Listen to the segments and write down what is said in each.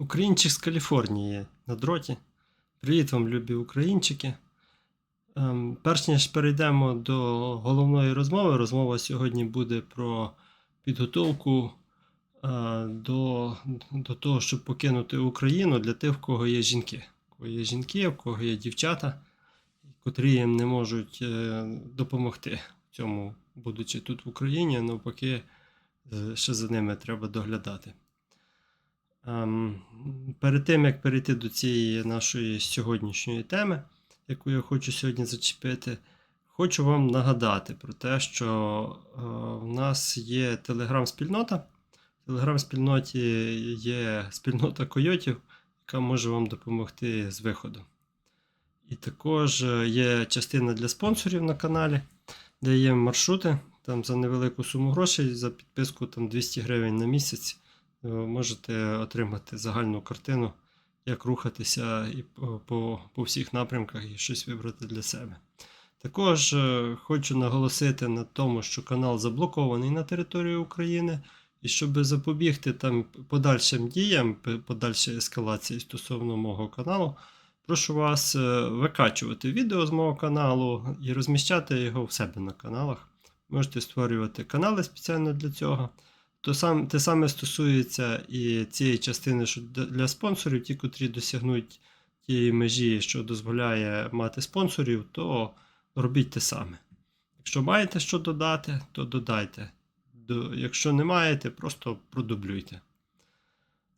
Українчик з Каліфорнії на дроті. Привіт вам, любі українчики. Ем, перш ніж перейдемо до головної розмови, розмова сьогодні буде про підготовку е, до, до того, щоб покинути Україну для тих, в кого є жінки. У кого є жінки, в кого є дівчата, котрі їм не можуть е, допомогти в цьому, будучи тут в Україні, навпаки, ще за ними треба доглядати. Ем, Перед тим, як перейти до цієї нашої сьогоднішньої теми, яку я хочу сьогодні зачепити, хочу вам нагадати про те, що е, в нас є телеграм-спільнота. В телеграм-спільноті є спільнота койотів, яка може вам допомогти з виходу. І також е, є частина для спонсорів на каналі, де є маршрути. Там за невелику суму грошей, за підписку там 200 гривень на місяць можете отримати загальну картину, як рухатися і по, по, по всіх напрямках і щось вибрати для себе. Також е, хочу наголосити на тому, що канал заблокований на території України, і щоб запобігти там подальшим діям, подальшій ескалації стосовно мого каналу, прошу вас е, викачувати відео з мого каналу і розміщати його в себе на каналах. Можете створювати канали спеціально для цього. То сам, те саме стосується і цієї частини, що для спонсорів, ті, котрі досягнуть тієї межі, що дозволяє мати спонсорів, то робіть те саме. Якщо маєте що додати, то додайте. До, якщо не маєте, просто продублюйте.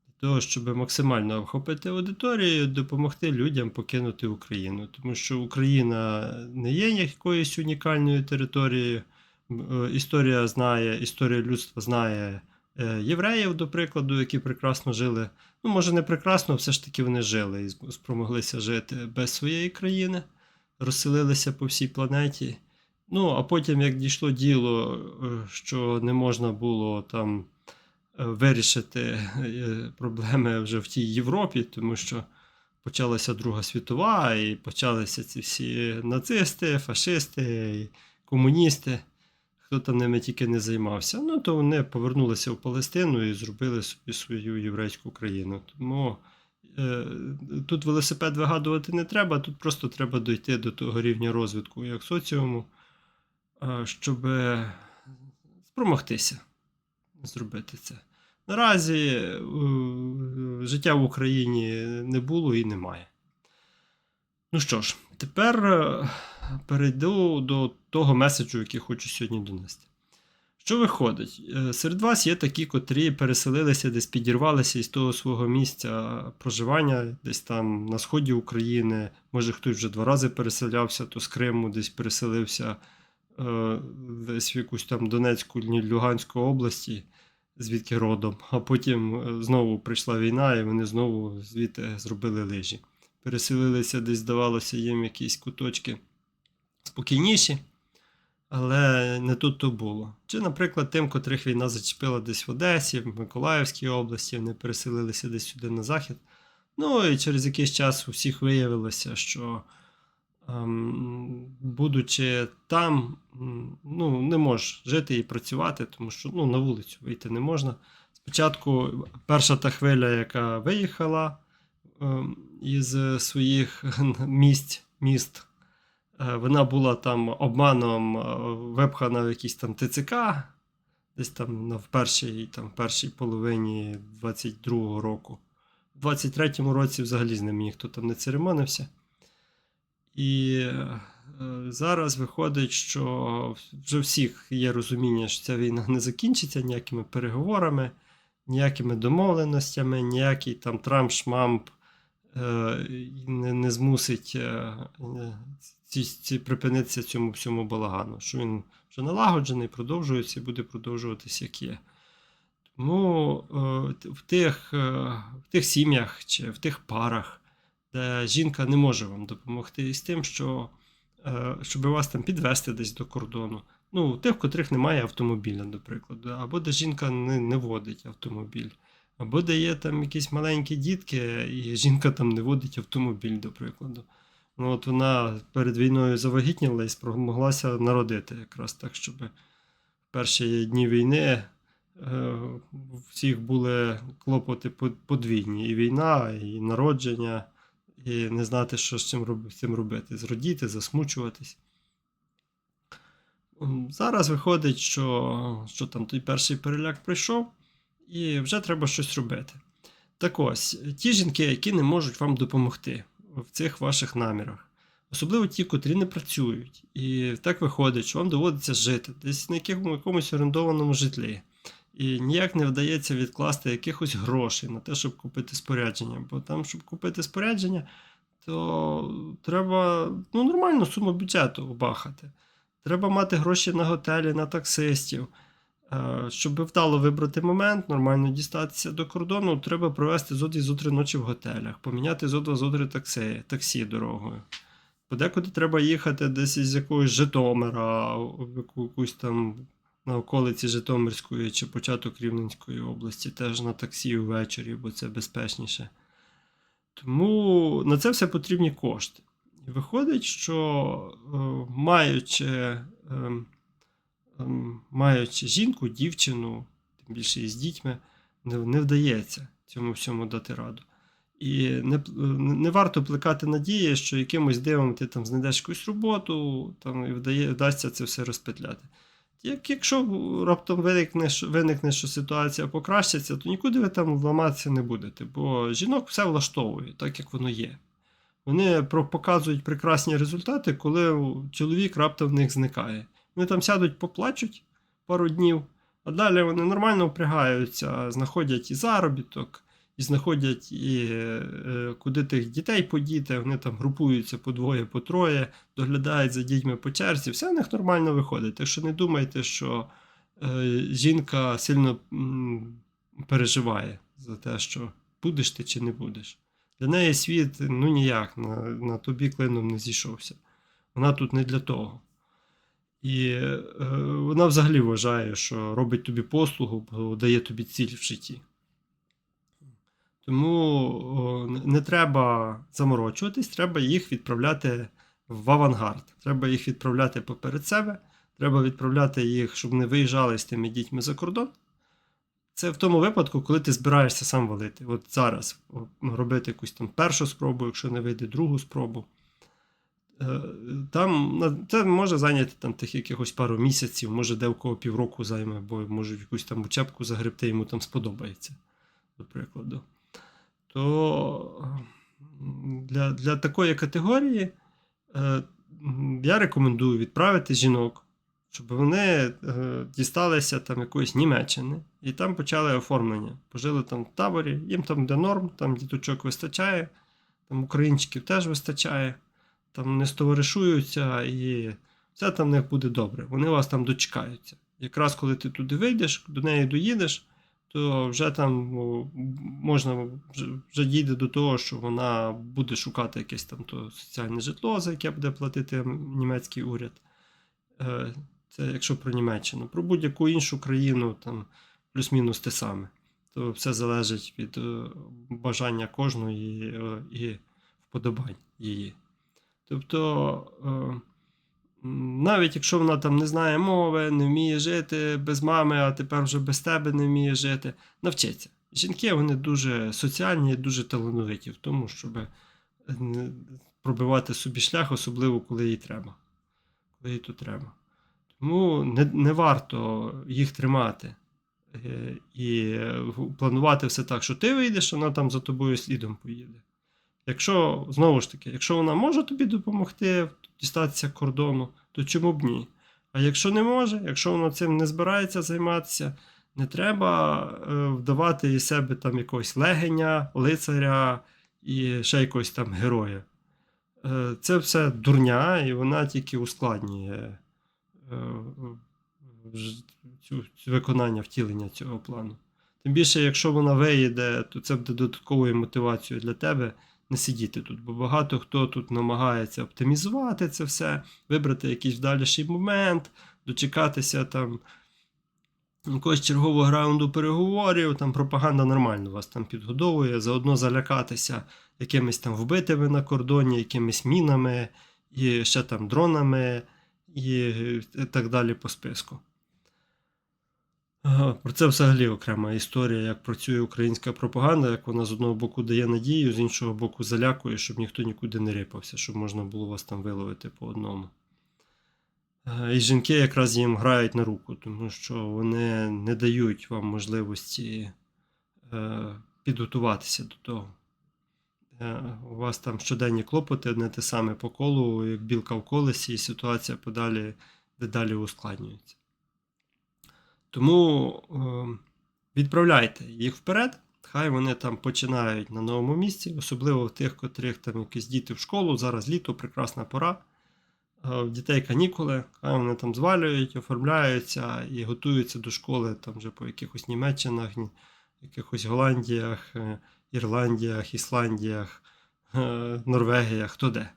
Для того, щоб максимально охопити аудиторію, допомогти людям покинути Україну. Тому що Україна не є якоюсь унікальною територією. Е, Історія знає, історія людства знає е, євреїв, до прикладу, які прекрасно жили. Ну, може, не прекрасно, все ж таки вони жили і спромоглися жити без своєї країни, розселилися по всій планеті. Ну, а потім, як дійшло діло, е, що не можна було там вирішити проблеми вже в тій Європі, тому що почалася Друга світова, і почалися ці всі нацисти, фашисти, комуністи хто там ними тільки не займався. Ну, то вони повернулися в Палестину і зробили собі свою єврейську країну. Тому е, тут велосипед вигадувати не треба, тут просто треба дойти до того рівня розвитку як соціуму, е, щоб спромогтися зробити це. Наразі е, життя в Україні не було і немає. Ну що ж, тепер е, перейду до того меседжу, який хочу сьогодні донести. Що виходить? Е, Серед вас є такі, котрі переселилися, десь підірвалися із того свого місця проживання, десь там на сході України. Може, хтось вже два рази переселявся, то з Криму десь переселився е, десь в якусь там Донецьку, ні, Луганську області, звідки родом. А потім знову прийшла війна, і вони знову звідти зробили лижі переселилися десь, здавалося, їм якісь куточки спокійніші, але не тут то було. Чи, наприклад, тим, котрих війна зачепила десь в Одесі, в Миколаївській області, вони переселилися десь сюди на захід. Ну і через якийсь час у всіх виявилося, що, ем, будучи там, ну, не можеш жити і працювати, тому що ну, на вулицю вийти не можна. Спочатку перша та хвиля, яка виїхала, із е, своїх місць, міст. Е, Вона була там обманом е, випхана в якийсь там ТЦК, десь там в першій, там, першій половині 22-го року. В 23-му році взагалі з ним ніхто там не церемонився. І е, зараз виходить, що вже всіх є розуміння, що ця війна не закінчиться ніякими переговорами, ніякими домовленостями, ніякий там Трамп-шмамп не, не змусить е, е, ці, ці, припинитися цьому всьому балагану. Що він вже налагоджений, продовжується і буде продовжуватися як є. Тому е, в, тих, е, в тих сім'ях чи в тих парах, де жінка не може вам допомогти із тим, що, е, щоб вас там підвести десь до кордону. Ну, тих, в котрих немає автомобіля, до прикладу, або де жінка не, не водить автомобіль. Або де є там якісь маленькі дітки, і жінка там не водить автомобіль, до прикладу. Ну, от вона перед війною завагітніла і спромоглася народити якраз так, щоб в перші дні війни е, у всіх були клопоти подвійні: і війна, і народження, і не знати, що з цим, робити. Зрадіти, засмучуватись. Зараз виходить, що, що там той перший переляк пройшов, і вже треба щось робити. Так ось, ті жінки, які не можуть вам допомогти в цих ваших намірах, особливо ті, котрі не працюють, і так виходить, що вам доводиться жити десь на якому- якомусь орендованому житлі. І ніяк не вдається відкласти якихось грошей на те, щоб купити спорядження. Бо там, щоб купити спорядження, то треба ну, нормальну суму бюджету вбахати. Треба мати гроші на готелі, на таксистів. Е, Щоб вдало вибрати момент, нормально дістатися до кордону, треба провести зо дві зо три ночі в готелях, поміняти зо два зо три таксі, таксі дорогою. Подекуди треба їхати десь із якогось Житомира, якусь там на околиці Житомирської чи початок Рівненської області, теж на таксі ввечері, бо це безпечніше. Тому на це все потрібні кошти. І виходить, що е, маючи, ем, маючи жінку, дівчину, тим більше і з дітьми, не, не вдається цьому всьому дати раду. І не, не варто плекати надії, що якимось дивом ти там знайдеш якусь роботу, там, і вдає, вдасться це все розпетляти. Як, якщо раптом виникне, виникне, що ситуація покращиться, то нікуди ви там вламатися не будете, бо жінок все влаштовує, так як воно є. Вони показують прекрасні результати, коли чоловік раптом в них зникає. Вони там сядуть, поплачуть пару днів, а далі вони нормально впрягаються, знаходять і заробіток, і знаходять і е, куди тих дітей подіти. Вони там групуються по двоє, по троє, доглядають за дітьми по черзі. Все в них нормально виходить. Так що не думайте, що е, жінка сильно переживає за те, що будеш ти чи не будеш. Для неї світ ну ніяк на, на тобі клином не зійшовся. Вона тут не для того. І е, вона взагалі вважає, що робить тобі послугу, бо дає тобі ціль в житті. Тому не- не треба заморочуватись, треба їх відправляти в авангард. Треба їх відправляти поперед себе, треба відправляти їх, щоб не виїжджали з тими дітьми за кордон. Це в тому випадку, коли ти збираєшся сам валити. От зараз робити якусь там першу спробу, якщо не вийде другу спробу. Е, Там це може зайняти там тих якихось пару місяців, може де в кого півроку займе, бо може якусь там учебку загребти, йому там сподобається, до прикладу. То для, для такої категорії е, я рекомендую відправити жінок, щоб вони е, дісталися там якоїсь Німеччини і там почали оформлення. Пожили там в таборі, їм там де норм, там діточок вистачає, там українчиків теж вистачає, там не стоваришуються і все там в них буде добре. Вони вас там дочекаються. Якраз коли ти туди вийдеш, до неї доїдеш, то вже там можна вже, дійде до того, що вона буде шукати якесь там то соціальне житло, за яке буде платити німецький уряд. Е, Це якщо про Німеччину. Про будь-яку іншу країну, там плюс-мінус те саме. То все залежить від е, бажання кожної е, і вподобань її. Тобто, е, навіть якщо вона там не знає мови, не вміє жити без мами, а тепер вже без тебе не вміє жити, навчиться. Жінки вони дуже соціальні, дуже талановиті в тому, щоб е, пробивати собі шлях, особливо коли їй треба. Коли їй то треба. Тому не, не варто їх тримати е, і планувати все так, що ти вийдеш, вона там за тобою слідом поїде. Якщо, знову ж таки, якщо вона може тобі допомогти дістатися кордону, то чому б ні? А якщо не може, якщо вона цим не збирається займатися, не треба е, вдавати із себе там якогось легеня, лицаря і ще якогось там героя. Е, це все дурня, і вона тільки ускладнює е, виконання втілення цього плану. Тим більше, якщо вона виїде, то це буде додатковою мотивацією для тебе не сидіти тут, бо багато хто тут намагається оптимізувати це все, вибрати якийсь вдаліший момент, дочекатися там якогось чергового раунду переговорів, там пропаганда нормально вас там підгодовує, заодно залякатися якимись там вбитими на кордоні, якимись мінами, і ще там дронами, і так далі по списку. Про це взагалі окрема історія, як працює українська пропаганда, як вона з одного боку дає надію, з іншого боку залякує, щоб ніхто нікуди не рипався, щоб можна було вас там виловити по одному. І жінки якраз їм грають на руку, тому що вони не дають вам можливості е, підготуватися до того. Е, У вас там щоденні клопоти одне те саме по колу, як білка в колесі, і ситуація подалі дедалі ускладнюється. Тому е, відправляйте їх вперед, хай вони там починають на новому місці, особливо в тих, котрих там якісь діти в школу, зараз літо, прекрасна пора. Е, В дітей канікули, хай вони там звалюють, оформляються і готуються до школи там вже по якихось Німеччинах, якихось Голландіях, е, Ірландіях, Ісландіях, е, Норвегіях, хто де.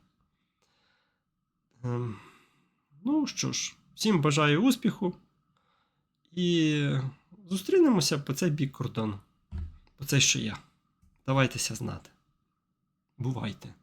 Ем, Ну що ж, всім бажаю успіху. І зустрінемося по цей бік кордону. По цей, що я. Давайтеся знати. Бувайте.